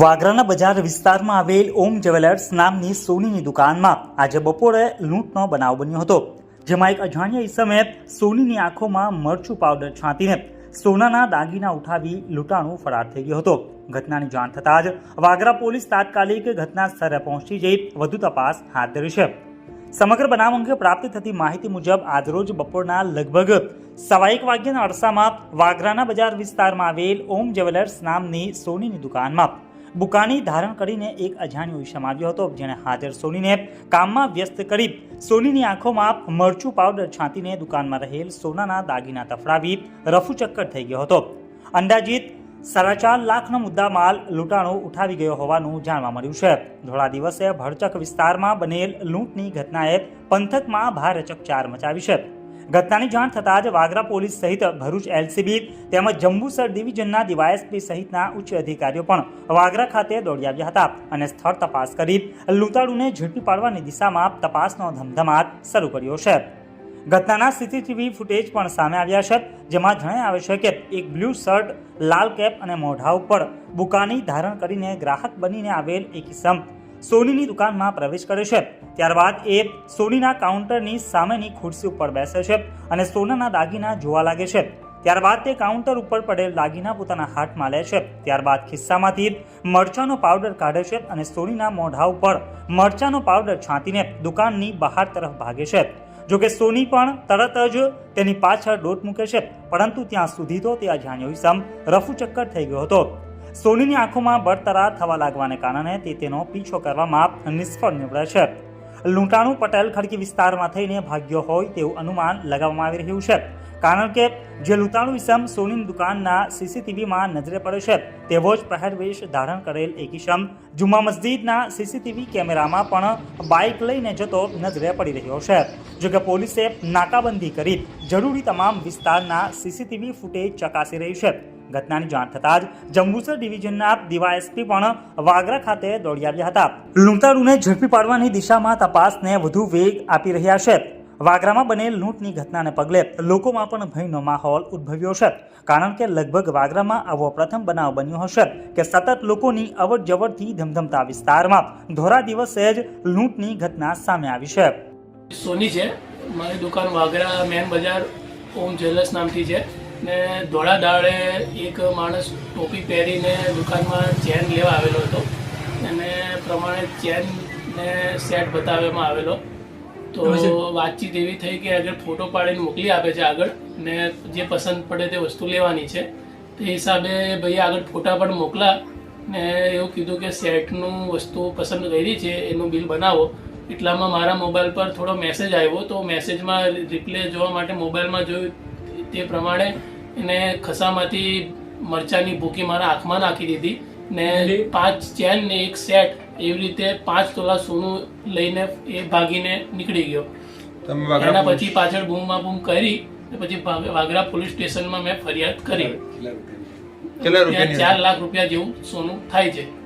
વાગરાના બજાર વિસ્તારમાં આવેલ ઓમ જ્વેલર્સ નામની સોનીની દુકાનમાં આજે બપોરે લૂંટનો બનાવ બન્યો હતો, જેમાં એક અજાણ્યા ઈસમે સોનીની આંખોમાં મરચું પાવડર છાંટીને સોનાના દાગીના ઉઠાવી લૂંટાણું ફરાર થઈ ગયો હતો. ઘટનાની જાણ થતાં જ વાગરા પોલીસ તાત્કાલિક ઘટના સ્થળે પહોંચી જઈ વધુ તપાસ હાથ ધરી છે. સમગ્ર બનાવ અંગે પ્રાપ્ત થતી માહિતી મુજબ આજરોજ બપોરના લગભગ સવા એક વાગ્યાના અરસામાં વાગરાના બજાર વિસ્તારમાં આવેલ ઓમ જ્વેલર્સ નામની સોનીની દુકાનમાં બુકાની ધારણ કરીને એક અજાણ્યો આવ્યો હતો, જેણે હાજર સોનીને કામમાં વ્યસ્ત કરી સોનીની આંખોમાં મરચું પાવડર છાંતીને દુકાનમાં રહેલ સોનાના દાગીના તફડાવી રફુચક્કર થઈ ગયો હતો. અંદાજિત સાડા ચાર લાખનો મુદ્દા માલ લૂંટાણો ઉઠાવી ગયો હોવાનું જાણવા મળ્યું છે. ધોળા દિવસે ભરચક વિસ્તારમાં બનેલ લૂંટની ઘટનાએ પંથકમાં ભારે ચકચાર મચાવી છે. ઘટનાની જાણ થતાં જ વાગરા પોલીસ સહિત ભરૂચ એલસીબી તેમજ જંબુસર ડિવિઝનના ડીવાયએસપી સહિતના ઉચ્ચ અધિકારીઓ પણ વાગરા ખાતે દોડી આવ્યા હતા અને સ્થળ તપાસ કરી લૂંટાળુને ઝડપી પાડવાની દિશામાં તપાસનો ધમધમાટ શરૂ કર્યો છે. ઘટનાના સીસીટીવી ફૂટેજ પણ સામે આવ્યા છે, જેમાં જણાય આવે છે કે એક બ્લુ શર્ટ, લાલ કેપ અને મોઢા ઉપર બુકાની ધારણ કરીને ગ્રાહક બનીને આવેલ એક ઇસમ સોનીની દુકાનમાં પ્રવેશ કરે છે. ત્યારબાદ એ સોનીના કાઉન્ટરની સામેની ખુરશી ઉપર બેસે છે અને સોનાના દાગીના જોવા લાગે છે. ત્યારબાદ તે કાઉન્ટર ઉપર પડેલ દાગીના પોતાના હાથમાં લે છે. ત્યારબાદ ખિસ્સામાંથી મરચાનો પાવડર કાઢે છે અને સોનીના મોઢા ઉપર મરચાનો પાવડર છાંતીને દુકાનની બહાર તરફ ભાગે છે. જોકે સોની પણ તરત જ તેની પાછળ દોટ મૂકે છે. પરંતુ ત્યાં સુધી તો તે અજાણ્યો રફુ રફુચક્કર થઈ ગયો હતો. સોનીની આંખોમાં બળતરા થવા લાગવાને કારણે તે તેનો પીછો કરવામાં નિષ્ફળ નીવડે છે. લૂંટાણું પટેલ ખડકી વિસ્તારમાં થઈને ભાગ્યો હોય તેવું અનુમાન લગાવવામાં આવી રહ્યું છે. કારણ કે જે લૂંટાણું ઇસમ સોનીની દુકાનના સીસીટીવીમાં નજરે પડે છે, તેવો જ પહેરવેશ ધારણ કરેલ એક ઇસમ જુમા મસ્જિદના સીસીટીવી કેમેરામાં પણ બાઇક લઈને જતો નજરે પડી રહ્યો છે. જોકે પોલીસે નાકાબંધી કરી જરૂરી તમામ વિસ્તારના સીસીટીવી ફૂટેજ ચકાસી રહી છે. ઘટનાની જાણ થતાં જ જંબુસર ડિવિઝનના ડીવાયએસપી પણ વાગરા ખાતે દોડી આવ્યા હતા. લૂંટારૂને ઝડપી પાડવાની દિશામાં તપાસને વધુ વેગ આપી રહ્યા છે. વાગરામાં બનેલ લૂંટની ઘટનાને પગલે લોકોમાં પણ ભયનો માહોલ ઉદ્ભવ્યો છે. કારણ કે લગભગ વાગરામાં આવો પ્રથમ બનાવ બન્યો હશે કે સતત લોકોની અવર જવરથી ધમધમતા વિસ્તારમાં ધોરા દિવસે જ લૂંટની ઘટના સામે આવી છે. સોની છે. મારી દુકાન વાગરા મેન બજાર, ઓમ જ્વેલર્સ નામથી છે. ને ધોળા દાડે એક માણસ ટોપી પહેરીને દુકાનમાં ચેન લેવા આવેલો હતો. એને પ્રમાણે ચેન ને સેટ બતાવવામાં આવેલો. તો વાતચીત એવી થઈ કે આગળ ફોટો પાડીને મોકલી આપે છે આગળ ને જે પસંદ પડે તે વસ્તુ લેવાની છે. તે હિસાબે ભાઈ આગળ ફોટા પણ મોકલા ને એવું કીધું કે સેટનું વસ્તુ પસંદ કરી છે એનું બિલ બનાવો. એટલામાં મારા મોબાઈલ પર થોડો મેસેજ આવ્યો તો મેસેજમાં રિપ્લે જોવા માટે મોબાઈલમાં જોયું તે પ્રમાણે એને ખસામાંથી મરચાની ભૂકી મારા આંખમાં નાખી દીધી ને પાંચ ચેન ને એક સેટ એવી રીતે પાંચ તોલા સોનું લઈને એ ભાગીને નીકળી ગયો. એના પછી પાછળ બૂમમાં બૂમ કરી પછી વાગ- વાગરા પોલીસ સ્ટેશનમાં મેં ફરિયાદ કરી. ચાર લાખ રૂપિયા જેવું સોનું થાય છે.